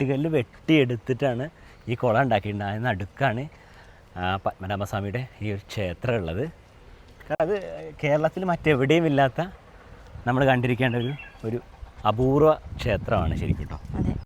വെട്ടുകല്ല് വെട്ടിയെടുത്തിട്ടാണ് ഈ കുളം ഉണ്ടാക്കിയിട്ടുണ്ട് അതിന് അടുക്കാണ് പത്മനാഭസ്വാമിയുടെ ഈ ഒരു ക്ഷേത്രം ഉള്ളത് അത് കേരളത്തിൽ മറ്റെവിടെയും ഇല്ലാത്ത നമ്മൾ കണ്ടിരിക്കേണ്ട ഒരു ഒരു അപൂർവ ക്ഷേത്രമാണ് ശരിക്കും കേട്ടോ.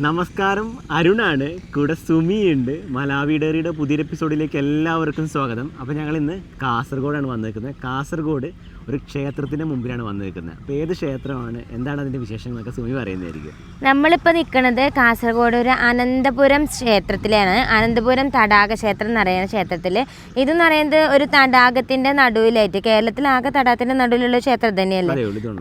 നമസ്കാരം. അരുണാണ്. കൂടെ സുമിയുണ്ട്. മലാവി ഡയറിയുടെ പുതിയൊരു എപ്പിസോഡിലേക്ക് എല്ലാവർക്കും സ്വാഗതം. അപ്പോൾ ഞങ്ങൾ ഇന്ന് കാസർഗോഡാണ് വന്നിരിക്കുന്നത് കാസർഗോഡ് ഒരു ക്ഷേത്രത്തിന്റെ മുമ്പിലാണ് വന്നു നിൽക്കുന്നത് അപ്പോൾ ഏത് ക്ഷേത്രമാണ്? എന്താണ് അതിന്റെ വിശേഷങ്ങളൊക്കെ സുമി പറയുന്നതായിരിക്കും. നമ്മളിപ്പോൾ നിൽക്കുന്നത് കാസർഗോഡ് ഒരു അനന്തപുരം ക്ഷേത്രത്തിലാണ്. അനന്തപുരം തടാക ക്ഷേത്രം എന്ന് പറയുന്ന ക്ഷേത്രത്തിൽ ഇതെന്ന് പറയുന്നത് ഒരു തടാകത്തിന്റെ നടുവിലായിട്ട് കേരളത്തിൽ ആകെ തടാകത്തിന്റെ നടുവിലുള്ള ക്ഷേത്രം തന്നെയല്ലേ?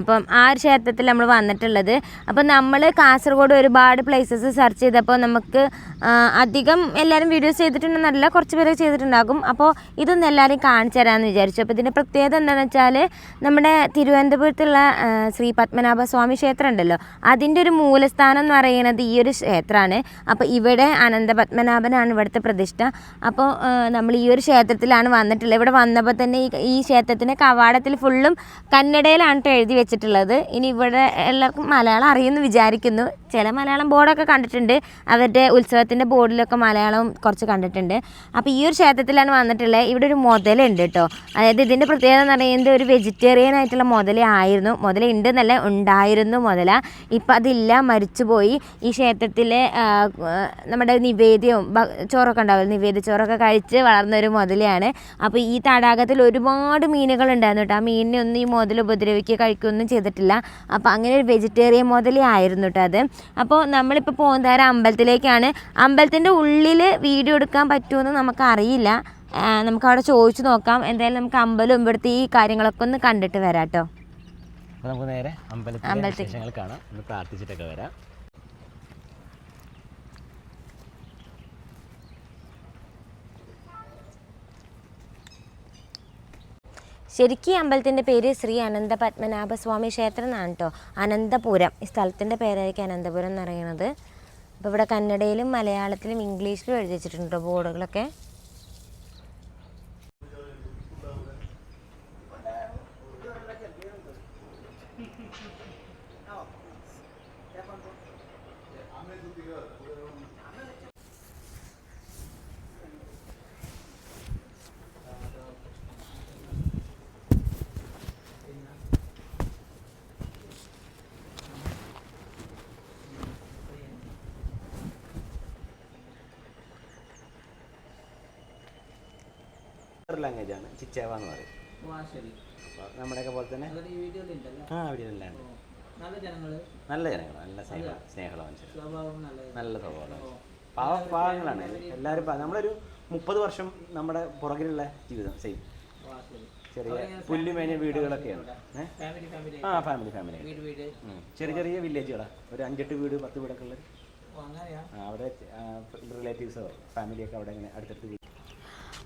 അപ്പം ആ ഒരു ക്ഷേത്രത്തിൽ നമ്മൾ വന്നിട്ടുള്ളത്. അപ്പം നമ്മൾ കാസർഗോഡ് ഒരുപാട് പ്ലേസസ് സെർച്ച് ചെയ്തപ്പോൾ നമുക്ക് അധികം എല്ലാവരും വീഡിയോസ് ചെയ്തിട്ടുണ്ടെന്നല്ല കുറച്ച് പേര് ചെയ്തിട്ടുണ്ടാകും. അപ്പോൾ ഇതൊന്നും എല്ലാവരും കാണിച്ചു തരാമെന്ന് വിചാരിച്ചു. അപ്പോൾ ഇതിന്റെ പ്രത്യേകത എന്താണെന്ന് വെച്ചാൽ നമ്മുടെ തിരുവനന്തപുരത്തുള്ള ശ്രീ പത്മനാഭ സ്വാമി ക്ഷേത്രം ഉണ്ടല്ലോ അതിന്റെ ഒരു മൂലസ്ഥാനം എന്ന് പറയുന്നത് ഈ ഒരു ക്ഷേത്രമാണ്. അപ്പോൾ ഇവിടെ അനന്ത പത്മനാഭനാണ് ഇവിടുത്തെ പ്രതിഷ്ഠ. അപ്പോൾ നമ്മൾ ഈ ഒരു ക്ഷേത്രത്തിലാണ് വന്നിട്ടുള്ളത്. ഇവിടെ വന്നപ്പോൾ തന്നെ ഈ ക്ഷേത്രത്തിന്റെ കവാടത്തിൽ ഫുള്ളും കന്നഡയിലാണ് എഴുതി വെച്ചിട്ടുള്ളത്. ഇനി ഇവിടെ എല്ലാവർക്കും മലയാളം അറിയുമെന്ന് വിചാരിക്കുന്നു. ചില മലയാളം ബോർഡൊക്കെ കണ്ടിട്ടുണ്ട്. അവരുടെ ഉത്സവത്തിന്റെ ബോർഡിലൊക്കെ മലയാളം കുറച്ച് കണ്ടിട്ടുണ്ട്. അപ്പോൾ ഈ ഒരു ക്ഷേത്രത്തിലാണ് വന്നിട്ടുള്ളത്. ഇവിടെ ഒരു മുതലുണ്ട് കേട്ടോ. അതായത് ഇതിന്റെ പ്രത്യേകത എന്ന് പറയുന്നത് ഒരു വെജിറ്റേറിയൻ ആയിട്ടുള്ള മുതല ആയിരുന്നു മുതല ഉണ്ട് എന്നല്ല ഉണ്ടായിരുന്നു മുതല. ഇപ്പം അതില്ല മരിച്ചുപോയി. ഈ ക്ഷേത്രത്തിലെ നമ്മുടെ നിവേദ്യവും ചോറൊക്കെ ഉണ്ടാവില്ല? നിവേദ്യ ചോറൊക്കെ കഴിച്ച് വളർന്ന ഒരു മുതലയാണ്. അപ്പോൾ ഈ തടാകത്തിൽ ഒരുപാട് മീനുകൾ ഉണ്ടായിരുന്നു കേട്ടോ. ആ മീനിനെ ഒന്നും ഈ മുതൽ ഉപദ്രവിക്കുക കഴിക്കുകയൊന്നും ചെയ്തിട്ടില്ല. അപ്പോൾ അങ്ങനെ ഒരു വെജിറ്റേറിയൻ മുതലയായിരുന്നു കേട്ടോ അത്. അപ്പോൾ നമ്മളിപ്പോൾ പോകുന്നതാര അമ്പലത്തിലേക്കാണ്. അമ്പലത്തിന്റെ ഉള്ളിൽ വീഡിയോ എടുക്കാൻ പറ്റുമെന്ന് നമുക്കറിയില്ല. നമുക്കവിടെ നമുക്ക് അവിടെ ചോദിച്ചു നോക്കാം. എന്തായാലും നമുക്ക് അമ്പലം ഇവിടുത്തെ ഈ കാര്യങ്ങളൊക്കെ ഒന്ന് കണ്ടിട്ട് വരാം കേട്ടോ. അപ്പോൾ നമുക്ക് നേരെ അമ്പലത്തിലെ കാണാം. ഒന്ന് പ്രാർത്ഥിച്ചിട്ടൊക്കെ വരാം. ശരിക്കും ഈ അമ്പലത്തിന്റെ പേര് ശ്രീ അനന്ത പത്മനാഭ സ്വാമി ക്ഷേത്രം എന്നാണ് കേട്ടോ അനന്തപുരം. ഈ സ്ഥലത്തിന്റെ പേരായിരിക്കും അനന്തപുരം എന്ന് പറയുന്നത്. അപ്പോൾ ഇവിടെ കന്നഡയിലും മലയാളത്തിലും ഇംഗ്ലീഷിലും എഴുതി വെച്ചിട്ടുണ്ട് ബോർഡുകളൊക്കെ. ലാംഗ്വേജ് ആണ്. ചിച്ചേവ എന്ന് പറയും. നമ്മുടെയൊക്കെ പോലെ തന്നെ ആ വീഡിയോ നല്ല ജനങ്ങൾ നല്ല സ്നേഹ സ്നേഹമുള്ള മനുഷ്യർ സ്വഭാവം നല്ല സ്വഭാവമാണ് പാവ പാവങ്ങളാണ് എല്ലാവരും. നമ്മളൊരു മുപ്പത് വർഷം നമ്മുടെ പുറകിലുള്ള ജീവിതം സെയിം. ചെറിയ പുല്ലുമേഞ്ഞ വീടുകളൊക്കെയാണ് ആ ഫാമിലി ഫാമിലി ചെറിയ ചെറിയ വില്ലേജുകളാണ് ഒരു അഞ്ചെട്ട് വീട് പത്ത് വീടൊക്കെ ഉള്ളത്. അവിടെ റിലേറ്റീവ്സോ ഫാമിലിയൊക്കെ അവിടെ ഇങ്ങനെ അടുത്തടുത്ത്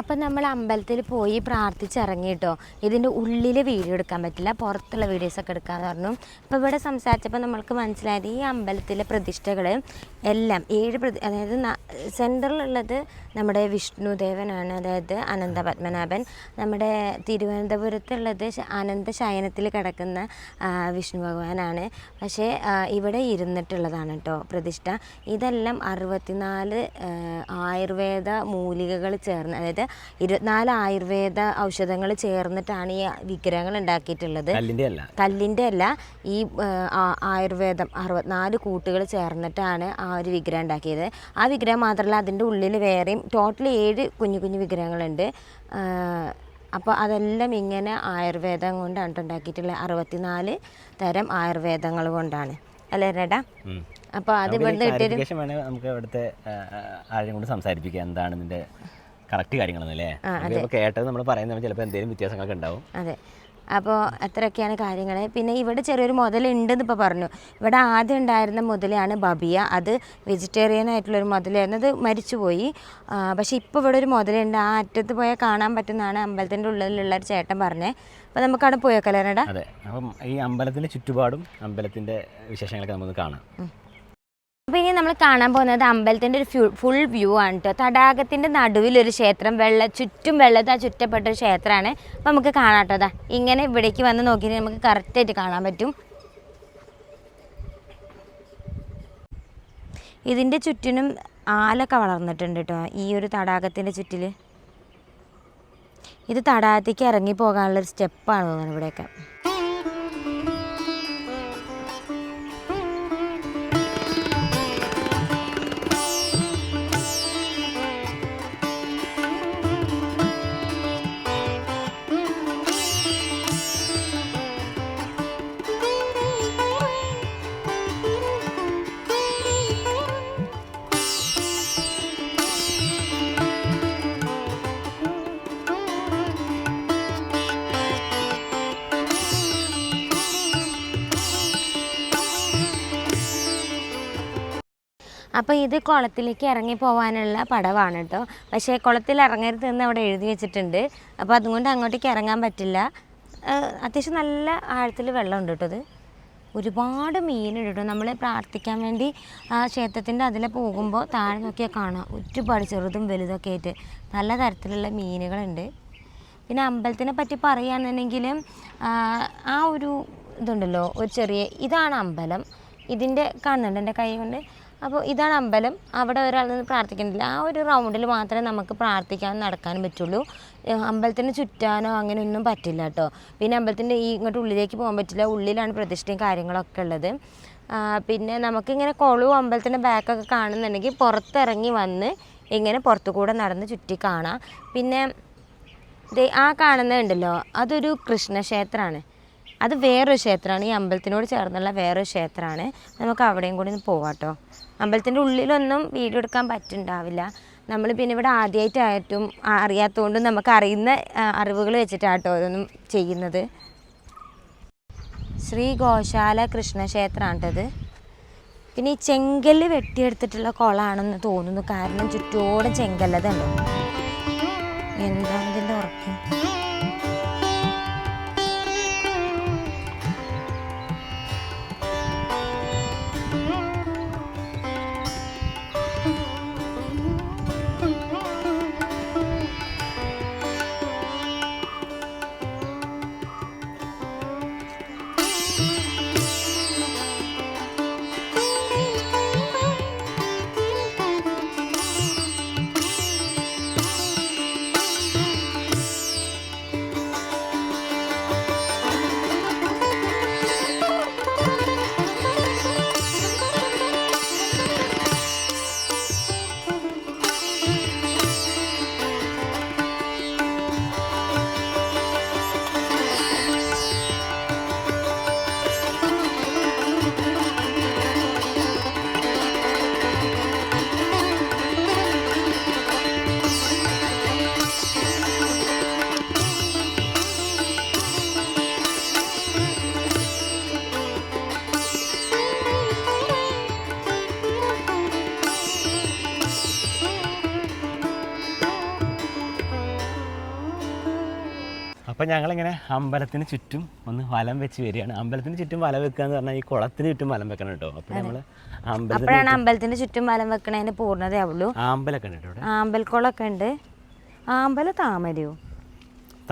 അപ്പം നമ്മൾ അമ്പലത്തിൽ പോയി പ്രാർത്ഥിച്ചിറങ്ങി കേട്ടോ ഇതിന്റെ ഉള്ളിൽ വീഡിയോ എടുക്കാൻ പറ്റില്ല. പുറത്തുള്ള വീഡിയോസൊക്കെ എടുക്കാമെന്ന് പറഞ്ഞു. അപ്പോൾ ഇവിടെ സംസാരിച്ചപ്പോൾ നമ്മൾക്ക് മനസ്സിലായത് ഈ അമ്പലത്തിലെ പ്രതിഷ്ഠകൾ എല്ലാം ഏഴ് പ്രതി അതായത് സെന്ററിലുള്ളത് നമ്മുടെ വിഷ്ണുദേവനാണ്. അതായത് അനന്ത പത്മനാഭൻ. നമ്മുടെ തിരുവനന്തപുരത്തുള്ളത് അനന്ത ശയനത്തിൽ കിടക്കുന്ന വിഷ്ണു ഭഗവാനാണ്. പക്ഷേ ഇവിടെ ഇരുന്നിട്ടുള്ളതാണ് കേട്ടോ പ്രതിഷ്ഠ. ഇതെല്ലാം അറുപത്തിനാല് ആയുർവേദ മൂലികകൾ ചേർന്ന് അതായത് ഇരുപത്തിനാല് ആയുർവേദ ഔഷധങ്ങൾ ചേർന്നിട്ടാണ് ഈ വിഗ്രഹങ്ങൾ ഉണ്ടാക്കിയിട്ടുള്ളത്. കല്ലിന്റെ അല്ല. ഈ ആയുർവേദം അറുപത്തിനാല് കൂട്ടുകൾ ചേർന്നിട്ടാണ് ആ ഒരു വിഗ്രഹം ഉണ്ടാക്കിയത്. ആ വിഗ്രഹം മാത്രമല്ല അതിന്റെ ഉള്ളിൽ വേറെയും ടോട്ടൽ ഏഴ് കുഞ്ഞു കുഞ്ഞു വിഗ്രഹങ്ങളുണ്ട്. അപ്പോൾ അതെല്ലാം ഇങ്ങനെ ആയുർവേദം കൊണ്ടാണ് ട്ടോ ഉണ്ടാക്കിയിട്ടുള്ളത്. അറുപത്തിനാല് തരം ആയുർവേദങ്ങൾ കൊണ്ടാണ്. അല്ലേ രേടാ. അപ്പോൾ അത് ഇവിടുന്ന് കിട്ടിയൊരു നമുക്ക് ഇവിടുത്തെ ആരെയും കൊണ്ട് സംസാരിപ്പിക്കാം. എന്താണ് ഇതിന്റെ കറക്റ്റ് കാര്യങ്ങളെന്നല്ലേ ഇപ്പോൾ കേട്ടത് നമ്മൾ പറയുന്നത് ചിലപ്പോൾ എന്തെങ്കിലും വ്യത്യാസങ്ങളൊക്കെ ഉണ്ടാവും. അതെ. അപ്പോൾ അത്രയൊക്കെയാണ് കാര്യങ്ങൾ പിന്നെ ഇവിടെ ചെറിയൊരു മുതലുണ്ടെന്ന് ഇപ്പോൾ പറഞ്ഞു. ഇവിടെ ആദ്യം ഉണ്ടായിരുന്ന മുതലാണ് ബബിയ. അത് വെജിറ്റേറിയൻ ആയിട്ടുള്ളൊരു മുതലായിരുന്നു. അത് മരിച്ചുപോയി. പക്ഷേ ഇപ്പോൾ ഇവിടെ ഒരു മുതലുണ്ട്. ആ അറ്റത്ത് പോയാൽ കാണാൻ പറ്റുന്നതാണ് അമ്പലത്തിന്റെ ഉള്ളിലുള്ള ഒരു ചേട്ടൻ പറഞ്ഞത് അപ്പോൾ നമുക്ക് അവിടെ പോയേക്കല്ലേടാ അതെ. അപ്പം ഈ അമ്പലത്തിന്റെ ചുറ്റുപാടും അമ്പലത്തിന്റെ വിശേഷങ്ങളൊക്കെ നമുക്ക് കാണാം. അപ്പോൾ ഇനി നമ്മൾ കാണാൻ പോകുന്നത് അമ്പലത്തിന്റെ ഒരു ഫുൾ വ്യൂ ആണ് കേട്ടോ തടാകത്തിന്റെ നടുവിലൊരു ക്ഷേത്രം വെള്ള ചുറ്റും വെള്ളത്താൽ ചുറ്റപ്പെട്ട ഒരു ക്ഷേത്രമാണ്. അപ്പോൾ നമുക്ക് കാണാം കേട്ടോ അതാ ഇങ്ങനെ ഇവിടേക്ക് വന്ന് നോക്കിയാൽ നമുക്ക് കറക്റ്റായിട്ട് കാണാൻ പറ്റും. ഇതിന്റെ ചുറ്റിനും ആലൊക്കെ വളർന്നിട്ടുണ്ട് കേട്ടോ ഈ ഒരു തടാകത്തിന്റെ ചുറ്റിൽ ഇത് തടാകത്തേക്ക് ഇറങ്ങി പോകാനുള്ളൊരു സ്റ്റെപ്പാണ് തോന്നുന്നത് ഇവിടെയൊക്കെ. അപ്പോൾ ഇത് കുളത്തിലേക്ക് ഇറങ്ങി പോകാനുള്ള പടവാണ് കേട്ടോ പക്ഷേ കുളത്തിൽ ഇറങ്ങരുത് എന്ന് അവിടെ എഴുതി വെച്ചിട്ടുണ്ട്. അപ്പോൾ അതുകൊണ്ട് അങ്ങോട്ടേക്ക് ഇറങ്ങാൻ പറ്റില്ല. അത്യാവശ്യം നല്ല ആഴത്തിൽ വെള്ളമുണ്ട് കേട്ടോ ഇത്. ഒരുപാട് മീനുണ്ട് കേട്ടോ നമ്മൾ പ്രാർത്ഥിക്കാൻ വേണ്ടി ആ ക്ഷേത്രത്തിന്റെ അതിലെ പോകുമ്പോൾ താഴെ നോക്കിയാൽ കാണാം. ഒരുപാട് ചെറുതും വലുതൊക്കെ ആയിട്ട് പല തരത്തിലുള്ള മീനുകളുണ്ട്. പിന്നെ അമ്പലത്തിനെ പറ്റി പറയുകയാണെന്നുണ്ടെങ്കിലും ആ ഒരു ഇതുണ്ടല്ലോ ഒരു ചെറിയ ഇതാണ് അമ്പലം. ഇതിന്റെ കാണുന്നുണ്ട് എന്റെ കൈ കൊണ്ട്? അപ്പോൾ ഇതാണ് അമ്പലം. അവിടെ ഒരാൾ നിന്ന് പ്രാർത്ഥിക്കുന്നില്ല. ആ ഒരു റൗണ്ടിൽ മാത്രമേ നമുക്ക് പ്രാർത്ഥിക്കാനും നടക്കാനും പറ്റുള്ളൂ. അമ്പലത്തിന് ചുറ്റാനോ അങ്ങനെയൊന്നും പറ്റില്ല കേട്ടോ. പിന്നെ അമ്പലത്തിന്റെ ഈ ഇങ്ങോട്ട് ഉള്ളിലേക്ക് പോകാൻ പറ്റില്ല. ഉള്ളിലാണ് പ്രതിഷ്ഠയും കാര്യങ്ങളൊക്കെ ഉള്ളത്. പിന്നെ നമുക്കിങ്ങനെ കുളവും അമ്പലത്തിന്റെ ബാക്കൊക്കെ കാണുന്നുണ്ടെങ്കിൽ പുറത്തിറങ്ങി വന്ന് ഇങ്ങനെ പുറത്തു കൂടെ നടന്ന് ചുറ്റി കാണാം. പിന്നെ ആ കാണുന്നുണ്ടല്ലോ അതൊരു കൃഷ്ണക്ഷേത്രമാണ്. അത് വേറൊരു ക്ഷേത്രമാണ്. ഈ അമ്പലത്തിനോട് ചേർന്നുള്ള വേറൊരു ക്ഷേത്രമാണ്. നമുക്ക് അവിടെയും കൂടി ഒന്ന് പോവാം കേട്ടോ അമ്പലത്തിന്റെ ഉള്ളിലൊന്നും വീഡിയോ എടുക്കാൻ പറ്റുന്നുണ്ടാവില്ല. നമ്മൾ പിന്നെ ഇവിടെ ആദ്യമായിട്ടായിട്ടും അറിയാത്തതുകൊണ്ടും നമുക്ക് അറിയുന്ന അറിവുകൾ വെച്ചിട്ടാട്ടോ ഓരോന്നും ചെയ്യുന്നത്. ശ്രീ ഗോശാല കൃഷ്ണക്ഷേത്രമാണ് കേട്ടത് പിന്നെ ഈ ചെങ്കല്ല് വെട്ടിയെടുത്തിട്ടുള്ള കുളമാണെന്ന് തോന്നുന്നു. കാരണം ചുറ്റോടെ ചെങ്കല്ലതുണ്ട് എന്താണ് ഇതിന്റെ ഉറക്കം അപ്പോൾ ഞങ്ങളിങ്ങനെ അമ്പലത്തിന് ചുറ്റും ഒന്ന് വലം വെച്ച് വരികയാണ്. അമ്പലത്തിന് ചുറ്റും വലം വെക്കുക എന്ന് പറഞ്ഞാൽ ഈ കുളത്തിന് ചുറ്റും വലം വെക്കണം കേട്ടോ. അപ്പോൾ നമ്മൾ അമ്പലത്തിന് അപ്പോഴാണ് അമ്പലത്തിന്റെ ചുറ്റും വലം വെക്കണതിന്റെ പൂർണതയാവുള്ളൂ ആമ്പലൊക്കെ ഉണ്ട് കേട്ടോ ആമ്പൽക്കുളമൊക്കെ ഉണ്ട്. ആമ്പല താമരയോ?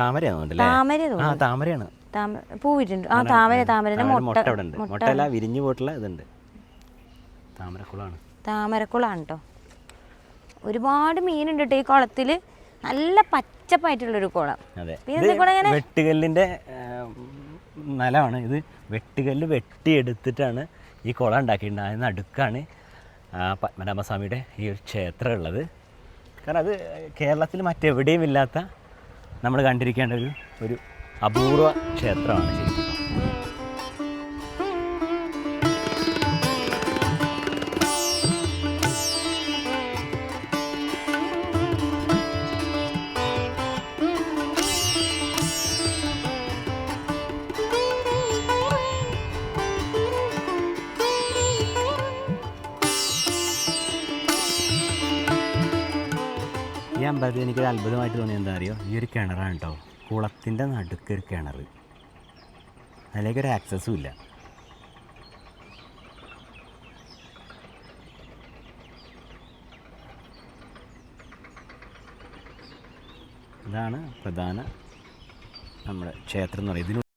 താമരയാണോ താമര ആ താമരയാണ്. താമര പൂവിട്ടുണ്ട് ആ താമര താമരന്റെ താമര മുട്ട മുട്ട വിരിഞ്ഞു പോയിട്ടുള്ള ഇതുണ്ട്. താമരക്കുളമാണ് താമരക്കുളമാണ് കേട്ടോ. ഒരുപാട് മീനുണ്ട് കേട്ടോ ഈ കുളത്തിൽ നല്ല പച്ചപ്പായിട്ടുള്ളൊരു കുളം. ഒരു കുളം വെട്ടുകല്ലിന്റെ നിലമാണ്. ഇത് വെട്ടുകല്ല് വെട്ടിയെടുത്തിട്ടാണ് ഈ കുളം ഉണ്ടാക്കിയിട്ടുണ്ട് അതിന് അടുക്കാണ് പത്മനാഭസ്വാമിയുടെ ഈ ഒരു ക്ഷേത്രം ഉള്ളത്. കാരണം അത് കേരളത്തിൽ മറ്റെവിടെയും ഇല്ലാത്ത നമ്മൾ കണ്ടിരിക്കേണ്ട ഒരു ഒരു അപൂർവ ക്ഷേത്രമാണ് ശരിക്കും. അമ്പലത്തിൽ എനിക്കൊരു അത്ഭുതമായിട്ട് തോന്നിയത് എന്താ അറിയോ? ഈ ഒരു കിണറാണ് കേട്ടോ കുളത്തിന്റെ നടുക്കൊരു കിണർ. അതിലേക്കൊരു ആക്സസ്സും ഇല്ല. ഇതാണ് പ്രധാന നമ്മുടെ ക്ഷേത്രം എന്ന് പറയുന്നത്.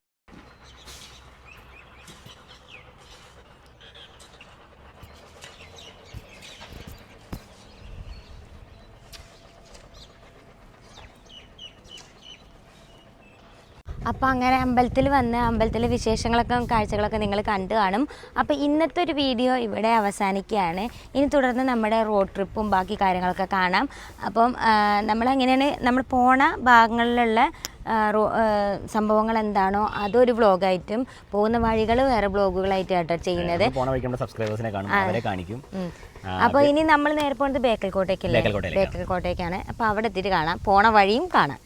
അപ്പോൾ അങ്ങനെ അമ്പലത്തിൽ വന്ന് അമ്പലത്തിലെ വിശേഷങ്ങളൊക്കെ കാഴ്ചകളൊക്കെ നിങ്ങൾ കണ്ടു കാണും. അപ്പോൾ ഇന്നത്തെ ഒരു വീഡിയോ ഇവിടെ അവസാനിക്കുകയാണ്. ഇനി തുടർന്ന് നമ്മുടെ റോഡ് ട്രിപ്പും ബാക്കി കാര്യങ്ങളൊക്കെ കാണാം. അപ്പം നമ്മളെങ്ങനെയാണ് നമ്മൾ പോണ ഭാഗങ്ങളിലുള്ള സംഭവങ്ങൾ എന്താണോ അതൊരു വ്ളോഗായിട്ടും പോകുന്ന വഴികൾ വേറെ വ്ളോഗുകളായിട്ടും കേട്ടോ ചെയ്യുന്നത് സബ്സ്ക്രൈബേഴ്സിനെ കാണിക്കും. അപ്പോൾ ഇനി നമ്മൾ നേരെ പോകുന്നത് ബേക്കൽ കോട്ടേക്കല്ലേ. ബേക്കൽ കോട്ടയ്ക്കാണ് അപ്പോൾ അവിടെ എത്തിയിട്ട് കാണാം. പോണ വഴിയും കാണാം.